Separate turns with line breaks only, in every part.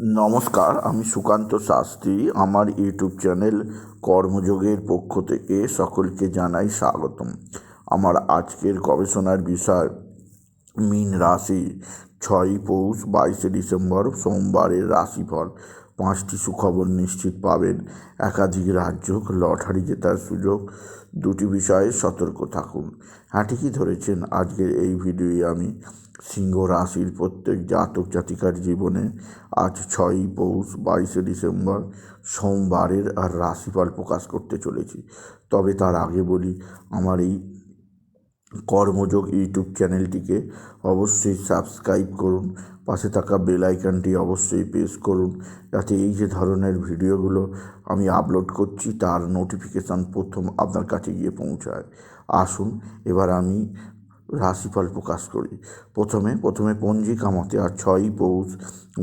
নমস্কার, আমি সুকান্ত শাস্ত্রী। আমার ইউটিউব চ্যানেল কর্মযোগের পক্ষ থেকে সকলকে জানাই স্বাগতম। আমার আজকের গবেষণার বিষয়, মীন রাশি, ছয়ই পৌষ, বাইশে ডিসেম্বর, সোমবারের রাশিফল। পাঁচটি সুখবর নিশ্চিত পাবেন। একাধিক রাজ্য লটারি জেতার সুযোগ। দুটি বিষয়ে সতর্ক থাকুন। হ্যাঁ ঠিকই ধরেছেন, আজকের এই ভিডিওয়ে আমি। সিংহ রাশির প্রত্যেক জাতক জাতিকার জীবনে আজ ছয়ই পৌষ, বাইশে ডিসেম্বর সোমবারের আর রাশিফল প্রকাশ করতে চলেছি। তবে তার আগে বলি, আমার এই কর্মযোগ ইউটিউব চ্যানেলটিকে অবশ্যই সাবস্ক্রাইব করুন। পাশে থাকা বেল আইকনটি অবশ্যই প্রেস করুন যাতে এই যে ধরনের ভিডিওগুলো আমি আপলোড করছি, তার নোটিফিকেশান প্রথম আপনার কাছে গিয়ে পৌঁছায়। আসুন, এবার আমি রাশিফল প্রকাশ করি। প্রথমে প্রথমে পঞ্জিকা মতে আর ছয়ই পৌষ,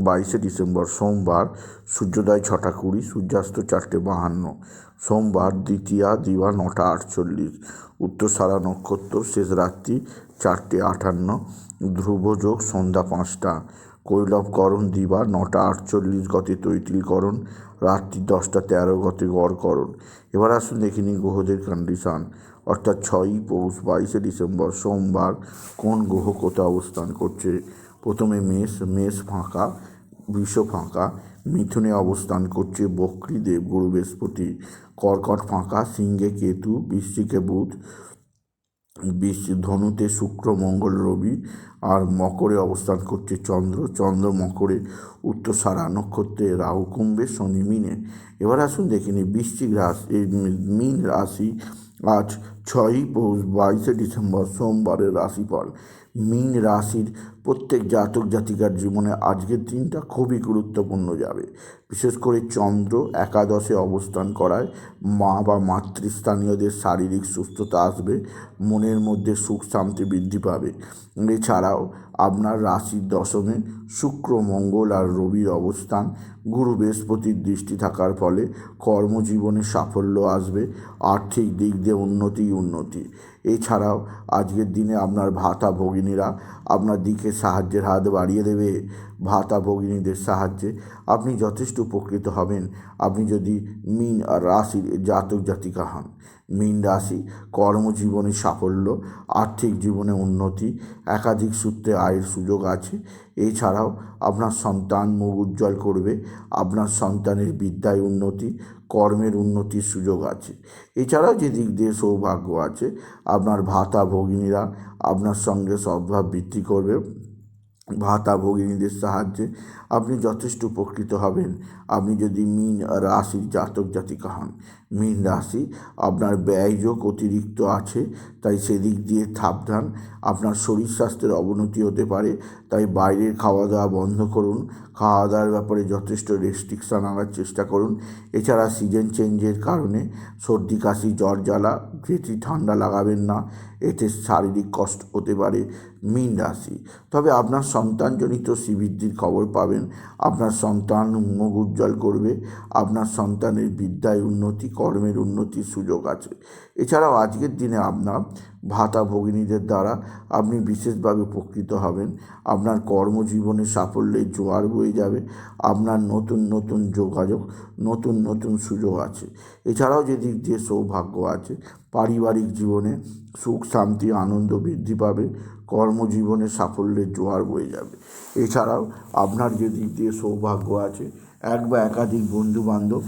বাইশে ডিসেম্বর সোমবার, সূর্যোদয় ছটা কুড়ি, সূর্যাস্ত চারটে বাহান্ন, সোমবার দ্বিতীয়া দিবা নটা আটচল্লিশ উত্তর সারা নক্ষত্র শেষ রাত্রি চারটে আটান্ন, ধ্রুবযোগ সন্ধ্যা পাঁচটা, কৈলবকরণ দিবা নটা আটচল্লিশ গতে তৈতিলকরণ, রাত্রি দশটা তেরো গতে গড়করণ। এবার আসুন দেখে নিই গ্রহদের কন্ডিশান অর্থাৎ ছয়ই পৌষ, বাইশে ডিসেম্বর, সোমবার কোন গ্রহ কোথায় অবস্থান করছে? প্রথমে মেষ মেষ ফাঁকা, বৃষ ফাঁকা, মিথুনে অবস্থান করছে বক্রীদেব, গুরু বৃহস্পতি, কর্কট ফাঁকা, সিংহে কেতু, বৃশ্চিকে বুধ বিশ ধনুতে শুক্র, মঙ্গল, রবি আর মকরে অবস্থান করছে চন্দ্র। চন্দ্র মকরে উত্তর সারা নক্ষত্রে রাহু, কুম্ভে শনি, মিনে। এবার আসুন দেখে নিই, বৃশ্চিক রাশি মীন রাশি আজ ছয়ই পৌষ বাইশে ডিসেম্বর সোমবারের রাশিফল। মীন রাশির প্রত্যেক জাতক জাতিকার জীবনে আজকের দিনটা খুবই গুরুত্বপূর্ণ যাবে। বিশেষ করে চন্দ্র একাদশে অবস্থান করায় মা বা মাতৃস্থানীয়দের শারীরিক সুস্থতা আসবে, মনের মধ্যে সুখ শান্তি বৃদ্ধি পাবে। এছাড়াও আপনার রাশির দশমে শুক্র, মঙ্গল আর রবির অবস্থান গুরু বৃহস্পতির দৃষ্টি থাকার ফলে কর্মজীবনে সাফল্য আসবে, আর্থিক দিক দিয়ে উন্নতি উন্নতি। এছাড়াও আজকের দিনে আপনার ভাতা ভগিনীরা আপনার দিকে সাহায্যের হাত বাড়িয়ে দেবে, ভাতা ভগিনীদের সাহায্যে। আপনি যথেষ্ট উপকৃত হবেন। আপনি যদি মিন রাশির জাতক জাতিকা হন। মীন রাশি কর্মজীবনে সাফল্য, আর্থিক জীবনে উন্নতি, একাধিক সূত্রে আয়ের সুযোগ আছে। এছাড়াও আপনার সন্তান মুখ উজ্জ্বল করবে, আপনার সন্তানের বিদ্যায় উন্নতি কর্মের উন্নতির সুযোগ আছে। এছাড়াও যেদিক দিয়ে সৌভাগ্য আছে, আপনার ভাতা ভগিনীরা আপনার সঙ্গে সদ্ভাব বৃদ্ধি করবে। ভাতা ভগিনীদের সাহায্যে আপনি যথেষ্ট উপকৃত হবেন। আপনি যদি মিন রাশির জাতক জাতিকা হন, মিন রাশি আপনার ব্যয়যোগ অতিরিক্ত আছে, তাই সেদিক দিয়ে সাবধান। আপনার শরীর স্বাস্থ্যের অবনতি হতে পারে, তাই বাইরের খাওয়া দাওয়া বন্ধ করুন। খাওয়া দাওয়ার ব্যাপারে যথেষ্ট রেস্ট্রিকশান আনার চেষ্টা করুন। এছাড়া সিজন চেঞ্জের কারণে সর্দি, কাশি, জ্বর, জ্বালা, যেটি ঠান্ডা লাগাবেন না, এতে শারীরিক কষ্ট হতে পারে মীন রাশি। তবে আপনার সন্তানজনিত শ্রীবৃদ্ধির খবর পাবেন। আপনার সন্তান মুখ উজ্জ্বল করবে। আপনার সন্তানের বিদ্যায় উন্নতি কর্মের উন্নতির সুযোগ আছে। এছাড়াও আজকের দিনে আপনার ভাতা ভগিনীদের দ্বারা আপনি বিশেষভাবে উপকৃত হবেন। আপনার কর্মজীবনে সাফল্যের জোয়ার বয়ে যাবে। আপনার নতুন নতুন যোগাযোগ, নতুন নতুন সুযোগ আছে। এছাড়াও যেদিক দিয়ে সৌভাগ্য আছে, পারিবারিক জীবনে সুখ, শান্তি, আনন্দ বৃদ্ধি পাবে, কর্মজীবনে সাফল্যের জোয়ার বয়ে যাবে। এছাড়াও আপনার যে দিক দিয়ে সৌভাগ্য আছে, এক বা একাধিক বন্ধু বান্ধব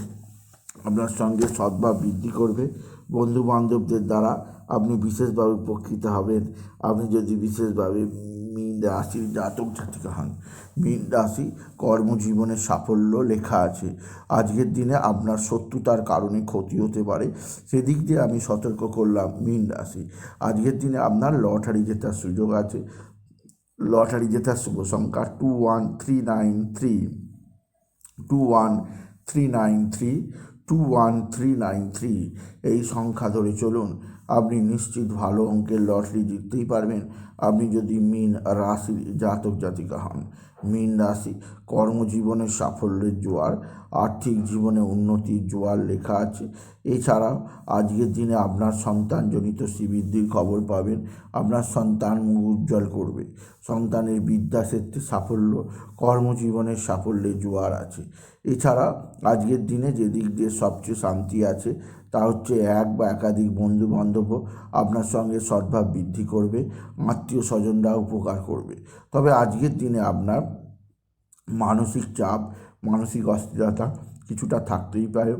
আপনার সঙ্গে সদ্ভাব বৃদ্ধি করবে। বন্ধু বান্ধবদের দ্বারা আপনি বিশেষভাবে উপকৃত হবেন। আপনি যদি বিশেষভাবে মীন রাশির জাতক জাতিকা হন, মীন রাশি কর্মজীবনে সাফল্য লেখা আছে। আজকের দিনে আপনার শত্রুতার কারণে ক্ষতি হতে পারে। সেদিক দিয়ে আমি সতর্ক করলাম মীন রাশি। আজকের দিনে আপনার লটারি জেতার সুযোগ আছে। লটারি জেতার শুভ সংখ্যা two one three nine three. Two one three nine three, two one three nine three. এই সংখ্যা ধরে চলুন। আপনি নিশ্চিত ভালো অঙ্কের লটারি জিততেই পারবেন। আপনি যদি মিন রাশির জাতক জাতিকা হন, মিন রাশি কর্মজীবনে সাফল্যের জোয়ার, আর্থিক জীবনে উন্নতির জোয়ার লেখা আছে। এছাড়াও আজকের দিনে আপনার সন্তানজনিত শ্রীবৃদ্ধির খবর পাবেন, আপনার সন্তান মুখ উজ্জ্বল করবে। সন্তানের বিদ্যাক্ষেত্রে সাফল্য কর্মজীবনের সাফল্যের জোয়ার আছে। এছাড়া আজকের দিনে যে দিক দিয়ে সবচেয়ে শান্তি আছে, তা হচ্ছে এক বা একাধিক বন্ধু বান্ধবও আপনার সঙ্গে সদ্ভাব বৃদ্ধি করবে আত্মীয় স্বজনরা উপকার করবে। তবে আজকের দিনে আপনার মানসিক চাপ, মানসিক অস্থিরতা কিছুটা থাকতেই পারে।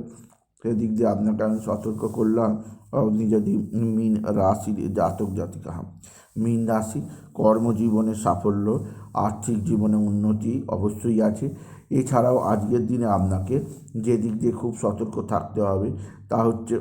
সেদিক দিয়ে আপনাকে আমি সতর্ক করলাম আপনি যদি মিন রাশির জাতক, জাতিকা। হন মিন রাশি কর্মজীবনে সাফল্য, আর্থিক জীবনে উন্নতি অবশ্যই আছে। এছাড়াও আজকের দিনে আপনাকে যে দিক দিয়ে খুব সতর্ক থাকতে হবে, তা হচ্ছে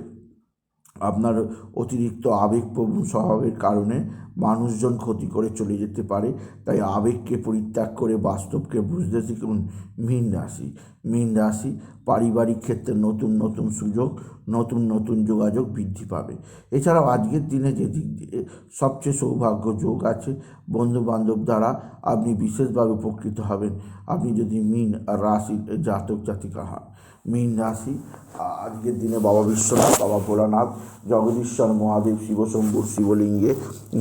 আপনার অতিরিক্ত আবেগপ্রবণ স্বভাবের কারণে মানুষজন ক্ষতি করে চলে যেতে পারে। তাই আবেগকে পরিত্যাগ করে বাস্তবকে বুঝতে শিখুন মীন রাশি। মীন রাশি পারিবারিক ক্ষেত্রে নতুন নতুন সুযোগ, নতুন নতুন যোগাযোগ বৃদ্ধি পাবে। এছাড়াও আজকের দিনে যে দিক সবচেয়ে সৌভাগ্য যোগ আছে বন্ধু বান্ধব দ্বারা আপনি বিশেষভাবে উপকৃত হবেন। আপনি যদি মীন রাশির জাতক জাতিকা হন, মীন রাশি আজকের দিনে বাবা বিশ্বনাথ, বাবা ভোলানাথ, জগদীশ্বর, মহাদেব, শিবশম্ভুর, শিবলিঙ্গে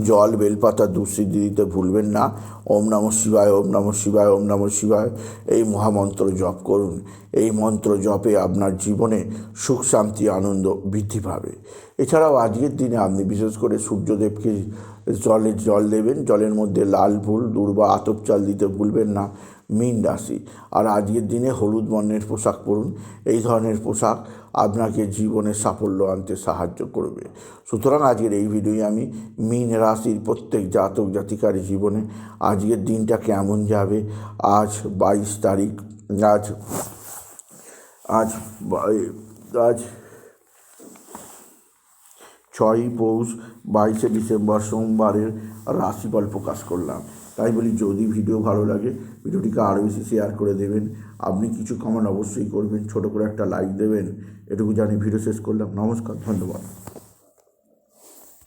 জল বেলপাতা দুঃসিদ্ধি দিতে ভুলবেন না। ওম নম শিবায়, ওম নম শিবায়, ওম নম শিবায়। এই মহামন্ত্র জপ করুন। এই মন্ত্র জপে আপনার জীবনে সুখ, শান্তি, আনন্দ বৃদ্ধি পাবে। এছাড়াও আজকের দিনে আপনি বিশেষ করে সূর্যদেবকে জলে জল দেবেন, জলের মধ্যে লাল ফুল, দুর্বা, আতপ চাল দিতে ভুলবেন না, মীন রাশি। আর আজকের দিনে হলুদ বর্ণের পোশাক পরুন, এই ধরনের পোশাক আপনাকে জীবনে সাফল্য আনতে সাহায্য করবে। সুতরাং আজকের এই ভিডিওয়ে আমি মীন রাশির প্রত্যেক জাতক জাতিকার জীবনে আজকের দিনটা কেমন যাবে, আজ বাইশ তারিখ, আজ আজ আজ ছয়ই পৌষ, বাইশে ডিসেম্বর সোমবারের রাশিফল প্রকাশ করলাম। তাই বলি, যদি ভিডিও ভালো লাগে, ভিডিওটিকে আরও বেশি শেয়ার করে দেবেন। আপনি কিছু কমেন্ট অবশ্যই করবেন, ছোট করে একটা লাইক দেবেন। এটুকু জানি ভিডিও শেষ করলাম। নমস্কার, ধন্যবাদ।